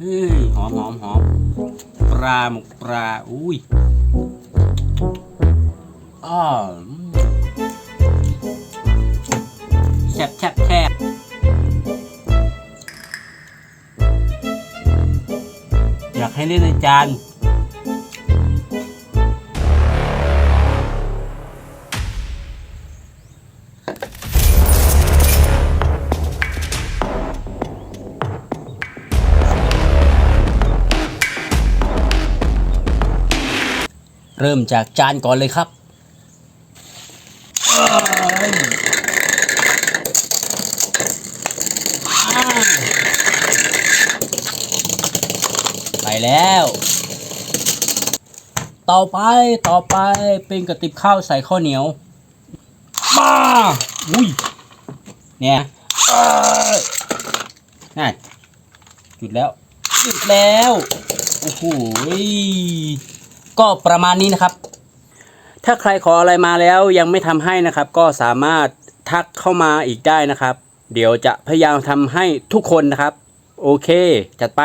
หอมหอมหอมปลาหมกปลาอุ้ยอแซ่บแซ่บแซ่บอยากให้เล่นในจาน เริ่มจากจานก่อนเลยครับ ไปแล้ว ต่อไปต่อไปเป็นกระติบข้าวใส่ข้าวเหนียวมาอุ้ย เนี่ยน่าจุดแล้ว จุดแล้ว โอ้โห ก็ประมาณนี้นะครับ ถ้าใครขออะไรมาแล้วยังไม่ทำให้นะครับ ก็สามารถทักเข้ามาอีกได้นะครับ เดี๋ยวจะพยายามทำให้ทุกคนนะครับ โอเค จัดไป